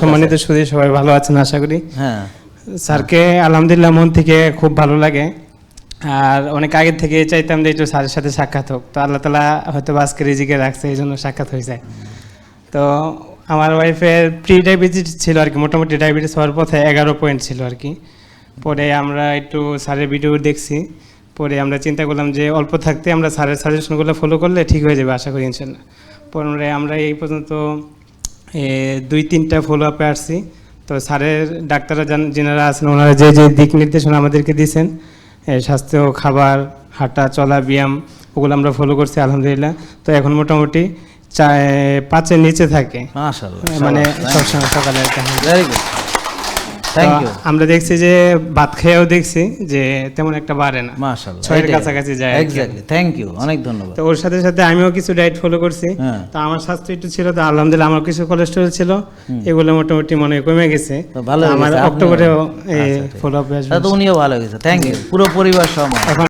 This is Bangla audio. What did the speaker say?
সম্মানিত সুদী সবাই ভালো আছেন আশা করি? হ্যাঁ। স্যারকে আলহামদুলিল্লাহ মন থেকে খুব ভালো লাগে। আর অনেক আগের থেকে চাইতাম যে একটু স্যারের সাথে সাক্ষাৎ হোক। তো আল্লাহ তালা হয়তো আজকে রিজিকে রাখছে এই জন্য সাক্ষাৎ হয়েছে। তো আমার ওয়াইফের প্রি ডায়াবেটিস ছিল আর কি মোটামুটি ডায়াবেটিস হওয়ার পথে এগারো পয়েন্ট ছিল আর কি। পরে আমরা একটু স্যারের ভিডিও দেখছি। পরে আমরা চিন্তা করলাম যে অল্প থাকতে আমরা স্যারের সাজেশনগুলো ফলো করলে ঠিক হয়ে যাবে আশা করি ইনশাল্লাহ। পরে আমরা এই পর্যন্ত দুই তিনটা ফলো আপে আসছি। তো স্যারের ডাক্তাররা যান- যেনারা আছেন ওনারা যে যে দিক নির্দেশনা আমাদেরকে দিয়েছেন স্বাস্থ্য খাবার হাঁটা চলা ব্যায়াম ওগুলো আমরা ফলো করছি আলহামদুলিল্লাহ। তো এখন মোটামুটি চায় পাঁচের নিচে থাকে। মানে সবসময় সকালে আমরা দেখছি যে ভাত খেয়েও দেখছি যে তেমন একটা বাড়ে না। মাশাআল্লাহ। ছয়ের কাছাকাছি যায় এক্স্যাক্টলি থ্যাংক ইউ অনেক ধন্যবাদ। তো ওর সাথে সাথে আমিও কিছু ডায়েট ফলো করছি। হ্যাঁ। তো আমার স্বাস্থ্য একটু ছিল তো আলহামদুলিল্লাহ আমার কিছু কোলেস্টেরল ছিল। এগুলো মোটামুটি মনে হয় কমে গেছে। তো ভালো আমার অক্টোবরেও আচ্ছা, ফলো আপ আসবে। তো উনিও ভালো হয়ে গেছে। থ্যাংক ইউ পুরো পরিবার সহ এখন